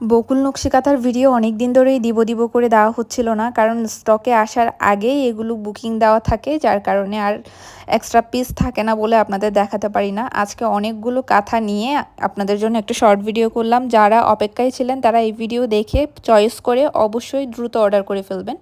বকুল নকশিকাতার video অনেক দিন ধরেই দিব দিব করে দেওয়া হচ্ছিল না, কারণ স্টকে আসার আগেই এগুলো বুকিং দেওয়া থাকে, যার কারণে আর এক্সট্রা পিস থাকে না বলে আপনাদের দেখাতে পারি না। আজকে অনেকগুলো কাঁথা নিয়ে আপনাদের জন্য একটা শর্ট ভিডিও করলাম। যারা অপেক্ষায় ছিলেন তারা এই ভিডিও দেখে চয়েস করে অবশ্যই দ্রুত অর্ডার করে ফেলবেন।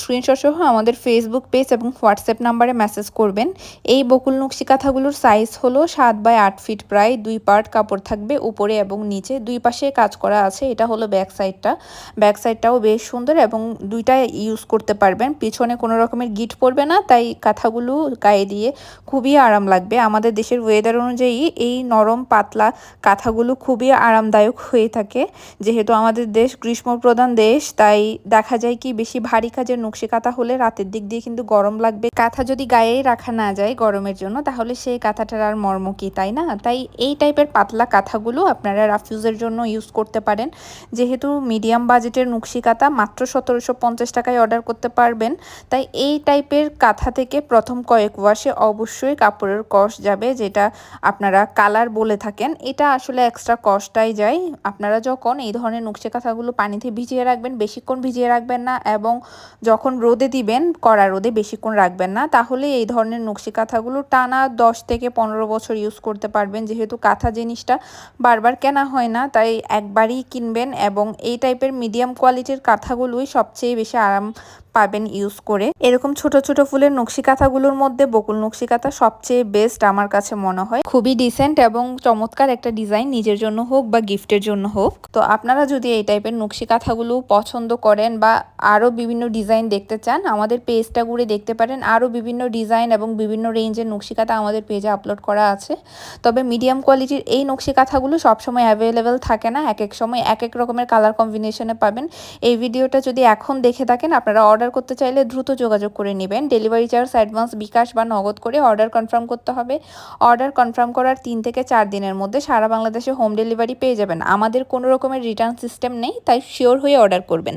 স্ক্রিনশট সহ আমাদের ফেসবুক পেজ এবং হোয়াটসঅ্যাপ নাম্বারে মেসেজ করবেন। এই বকুল নকশি কাঁথাগুলোর সাইজ হলো সাত বাই আট ফিট প্রায়, দুই পার্ট কাপড় থাকবে উপরে এবং নিচে। দুই পাশে কাজ করা আছে, এটা হলো ব্যাক সাইডটা ব্যাক সাইডটাও বেশ সুন্দর এবং দুইটা ইউজ করতে পারবেন। পিছনে কোনো রকমের গিট পড়বে না, তাই কাঁথাগুলো গায়ে দিয়ে খুবই আরাম লাগবে। আমাদের দেশের ওয়েদার অনুযায়ী এই নরম পাতলা কাঁথাগুলো খুবই আরামদায়ক হয়ে থাকে। যেহেতু আমাদের দেশ গ্রীষ্মপ্রধান দেশ, তাই দেখা যায় কি বেশি ভারী কাজের নকশি কাঁথা হলে রাতের দিক দিয়ে কিন্তু গরম লাগবে। কাঁথা যদি গায়েই রাখা না যায় গরমের জন্য, তাহলে সেই কাঁথাটার আর মর্ম কি, তাই না? তাই এই টাইপের পাতলা কাঁথাগুলো আপনারা রাফিউজের জন্য ইউজ করতে পারেন। যেহেতু মিডিয়াম বাজেটের নকশি কাঁথা মাত্র সতেরোশো পঞ্চাশ টাকায় অর্ডার করতে পারবেন, তাই এই টাইপের কাঁথা থেকে প্রথম কয়েক ওয়াশে অবশ্যই কাপড়ের কষ যাবে, যেটা আপনারা কালার বলে থাকেন। এটা আসলে এক্সট্রা কষ্টটাই যায়। আপনারা যখন এই ধরনের নকশি কাঁথাগুলো পানিতে ভিজিয়ে রাখবেন, বেশিক্ষণ ভিজিয়ে রাখবেন না এবং যখন রোদে দিবেন, কড়া রোদে বেশিক্ষণ রাখবেন না, তাহলে এই ধরনের নকশি কাঁথাগুলো টানা দশ থেকে পনেরো বছর ইউজ করতে পারবেন। যেহেতু কাঁথা জিনিসটা বারবার কেনা হয় না, তাই একবারই কিনবেন এবং এই টাইপের মিডিয়াম কোয়ালিটির কাঁথাগুলোই সবচেয়ে বেশি আরাম পাবেন ইউজ করে। এরকম ছোট ছোট ফুলের নকশি কাঁথাগুলোর মধ্যে বকুল নকশি কাঁথা সবচেয়ে বেস্ট আমার কাছে মনে হয়। খুবই ডিসেন্ট এবং চমৎকার একটা ডিজাইন নিজের জন্য হোক বা গিফটের জন্য হোক। তো আপনারা যদি এই টাইপের নকশি কাঁথাগুলো পছন্দ করেন বা আরও বিভিন্ন ডিজাইন দেখতে চান, আমাদের পেজটা ঘুরে দেখতে পারেন। আরও বিভিন্ন ডিজাইন এবং বিভিন্ন রেঞ্জের নকশি কাঁথা আমাদের পেজে আপলোড করা আছে। তবে মিডিয়াম কোয়ালিটির এই নকশি কাঁথাগুলো সবসময় অ্যাভেলেবেল থাকে না। এক এক সময় এক এক রকমের কালার কম্বিনেশনে পাবেন। এই ভিডিওটা যদি এখন দেখে থাকেন, আপনারা অর্ডার অর্ডার করতে চাইলে দ্রুত যোগাযোগ করে নেবেন। ডেলিভারি চার্জ অ্যাডভান্স বিকাশ বা নগদ করে অর্ডার কনফার্ম করতে হবে। অর্ডার কনফার্ম করার তিন থেকে চার দিনের মধ্যে সারা বাংলাদেশে হোম ডেলিভারি পেয়ে যাবেন। আমাদের কোনো রকমের রিটার্ন সিস্টেম নেই, তাই শিওর হয়ে অর্ডার করবেন।